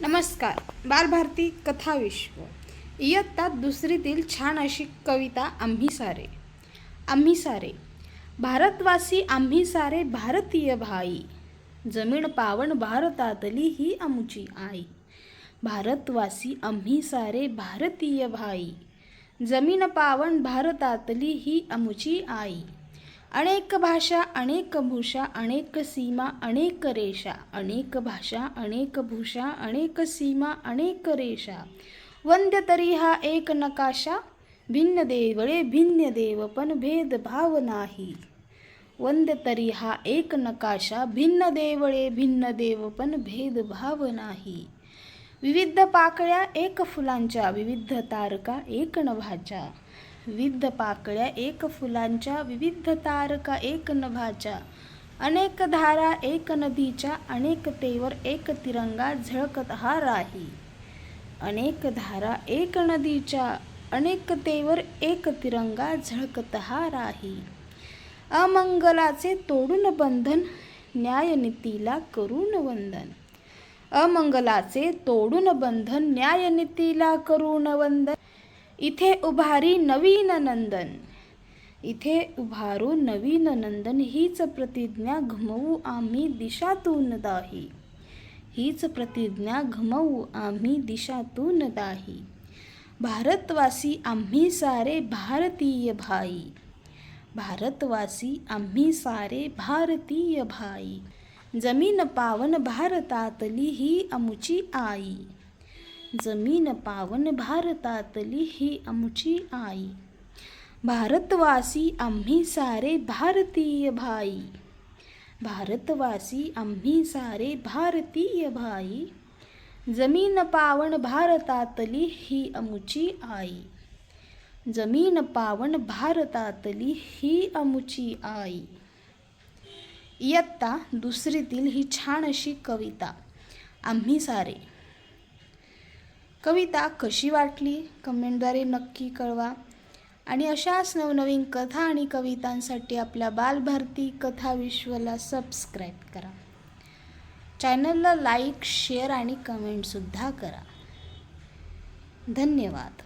नमस्कार. बालभारती कथाविश्व इयत्ता दुसरीतील छान अशी कविता आम्ही सारे. आम्ही सारे. भारतवासी आम्ही सारे भारतीय भाई. जमीन पावन भारतातली ही आमची आई. भारतवासी आम्ही सारे भारतीय भाई. जमीन पावन भारतातली ही आमची आई. अनेक भाषा अनेक भूषा अनेक सीमा अनेक रेषा अनेक भाषा अनेक भूषा अनेक सीमा अनेक रेषा. वंद्य तरी हा एक नकाशा भिन्न देवळे भिन्न देव पण भेदभाव नाही. वंद्य तरी हा एक नकाशा भिन्न देवळे भिन्न देव पण भेदभाव नाही. विविध पाकळ्या एक फुलांच्या विविध तारका एक नभाच्या. विविध पाकळ्या एक फुलांच्या विविध तारका एक नभाच्या अनेक धारा एक नदीच्या अनेकतेवर एक तिरंगा झळकत हा राही. अनेक धारा एक नदीच्या अनेकतेवर एक तिरंगा झळकत हा राही. अमंगलाचे तोडून बंधन न्यायनीतीला करून वंदन. अमंगलाचे तोडून बंधन न्यायनीतीला करून वंदन. इथे उभारी नवीन नंदन. इथे उभारू नवीन नंदन हीच प्रतिज्ञा घमवू आम्ही दिशातून दाही. हीच प्रतिज्ञा घमवू आम्ही दिशातून दाही. भारतवासी आम्ही सारे भारतीय भाई. भारतवासी आम्ही सारे भारतीय भाई. जमीन पावन भारतातली ही अमुची आई. जमीन पावन भारतातली ही आमची आई. भारतवासी आम्ही सारे भारतीय भाई. भारतवासी आम्ही सारे भारतीय भाई. जमीन पावन भारतातली ही अमुची आई. जमीन पावन भारतातली ही अमुची आई. इयत्ता दुसरीतील ही छान अशी कविता. आम्ही सारे कविता कशी वाटली? कमेंटद्वारे नक्की कळवा. आणि अशाच नवनवीन कथा आणि कवितांसाठी आपल्या बालभारती कथा विश्वला सबस्क्राईब करा. चॅनलला लाईक शेअर आणि कमेंटसुद्धा करा. धन्यवाद.